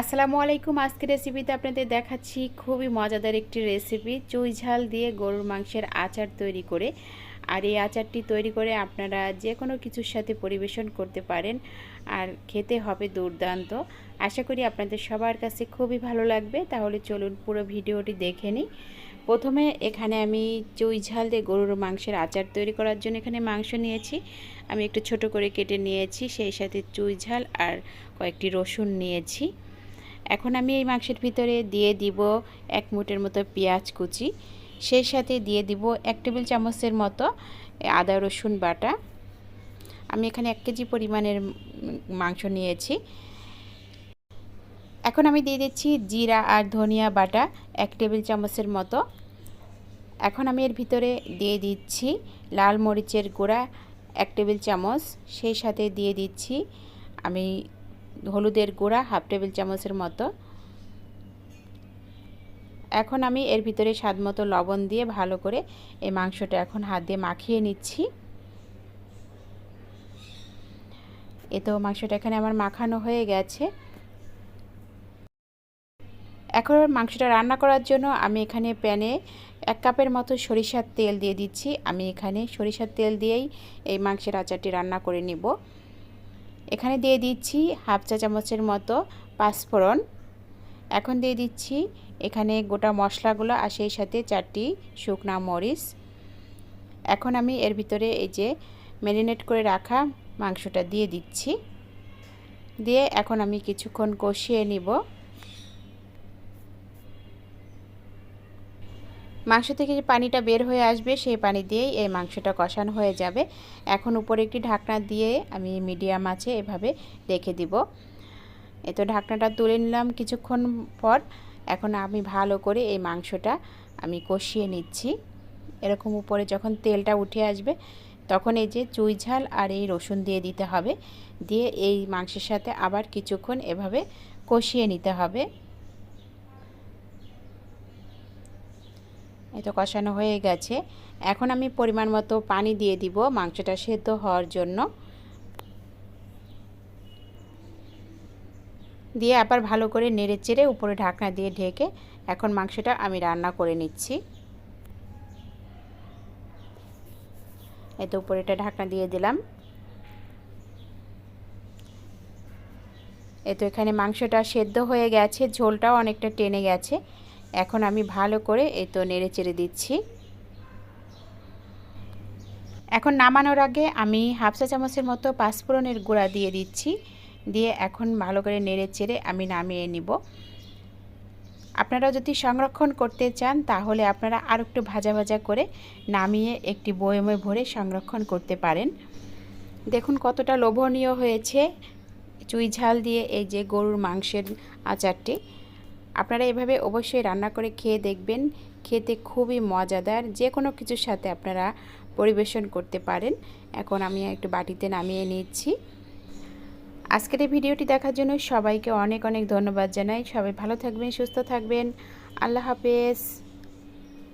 আসসালামু আলাইকুম। আজকের রেসিপিতে আপনাদের দেখাচ্ছি খুবই মজাদার একটি রেসিপি চুই ঝাল দিয়ে গরুর মাংসের আচার তৈরি করে। আর এই আচারটি তৈরি করে আপনারা যে কোনো কিছুর সাথে পরিবেশন করতে পারেন। আর খেতে হবে দুর্দান্ত। আশা করি আপনাদের সবার কাছে খুবই ভালো লাগবে। তাহলে চলুন পুরো ভিডিওটি দেখে নিই। প্রথমে এখানে আমি চুই ঝাল দিয়ে গরুর মাংসের আচার তৈরি করার জন্য এখানে মাংস নিয়েছি। আমি একটু ছোট করে কেটে নিয়েছি। সেই সাথে চুই ঝাল আর কয়েকটি রসুন নিয়েছি। এখন আমি এই মাংসের ভিতরে দিয়ে দিব এক মুটের মতো পেঁয়াজ কুচি। সেই সাথে দিয়ে দিব এক টেবিল চামচের মতো আদা, রসুন বাটা। আমি এখানে এক কেজি পরিমাণের মাংস নিয়েছি। এখন আমি দিয়ে দিচ্ছি জিরা আর ধনিয়া বাটা এক টেবিল চামচের মতো। এখন আমি এর ভিতরে দিয়ে দিচ্ছি লাল মরিচের গুঁড়া এক টেবিল চামচ। সেই সাথে দিয়ে দিচ্ছি আমি হলুদের গুঁড়া হাফ টেবিল চামচের মতো। এখন আমি এর ভিতরে স্বাদ মতো লবণ দিয়ে ভালো করে এই মাংসটা এখন হাত দিয়ে মাখিয়ে নিচ্ছি। এ তো মাংসটা এখানে আমার মাখানো হয়ে গেছে। এখন মাংসটা রান্না করার জন্য আমি এখানে প্যানে এক কাপের মতো সরিষার তেল দিয়ে দিচ্ছি। আমি এখানে সরিষার তেল দিয়েই এই মাংসের আচারটি রান্না করে নিব। এখানে দিয়ে দিচ্ছি হাফ চা চামচের মতো পাঁচফোড়ন। এখন দিয়ে দিচ্ছি এখানে গোটা মশলাগুলো আর সেই সাথে চারটি শুকনা মরিচ। এখন আমি এর ভিতরে এই যে ম্যারিনেট করে রাখা মাংসটা দিয়ে দিচ্ছি। দিয়ে এখন আমি কিছুক্ষণ কষিয়ে নিব। মাংস থেকে যে পানিটা বের হয়ে আসবে, সেই পানি দিয়েই এই মাংসটা কষানো হয়ে যাবে। এখন উপরে একটি ঢাকনা দিয়ে আমি মিডিয়াম আছে এভাবে রেখে দিব। এ তো ঢাকনাটা তুলে নিলাম কিছুক্ষণ পর। এখন আমি ভালো করে এই মাংসটা আমি কষিয়ে নিচ্ছি। এরকম উপরে যখন তেলটা উঠে আসবে, তখন এই যে চুই ঝাল আর এই রসুন দিয়ে দিতে হবে। দিয়ে এই মাংসের সাথে আবার কিছুক্ষণ এভাবে কষিয়ে নিতে হবে। এই তো কষানো হয়ে গেছে। এখন আমি পরিমাণ মতো পানি দিয়ে দিব মাংসটা সেদ্ধ হওয়ার জন্য। দিয়ে আবার ভালো করে নেড়ে চেড়ে উপরে ঢাকনা দিয়ে ঢেকে এখন মাংসটা আমি রান্না করে নিচ্ছি। এই তো উপরে এটা ঢাকনা দিয়ে দিলাম। এই তো এখানে মাংসটা সেদ্ধ হয়ে গেছে, ঝোলটাও অনেকটা টেনে গেছে। এখন আমি ভালো করে এই তো নেড়ে চেড়ে দিচ্ছি। এখন নামানোর আগে আমি হাফ চা চামচের মতো পাঁচফোড়নের গুঁড়া দিয়ে দিচ্ছি। দিয়ে এখন ভালো করে নেড়ে চেড়ে আমি নামিয়ে নিব। আপনারা যদি সংরক্ষণ করতে চান, তাহলে আপনারা আর একটু ভাজা ভাজা করে নামিয়ে একটি বয়মে ভরে সংরক্ষণ করতে পারেন। দেখুন কতটা লোভনীয় হয়েছে। চুই ঝাল দিয়ে এই যে গরুর মাংসের আচারটি। আপনারা এভাবে অবশ্যই রান্না করে খেয়ে দেখবেন। খেতে খুবই মজাদার। যে কোনো কিছুর সাথে আপনারা পরিবেশন করতে পারেন। এখন আমি একটু বাটিতে নামিয়ে নিচ্ছি। আজকের এই ভিডিওটি দেখার জন্য সবাইকে অনেক অনেক ধন্যবাদ জানাই। সবাই ভালো থাকবেন, সুস্থ থাকবেন। আল্লাহ হাফেজ।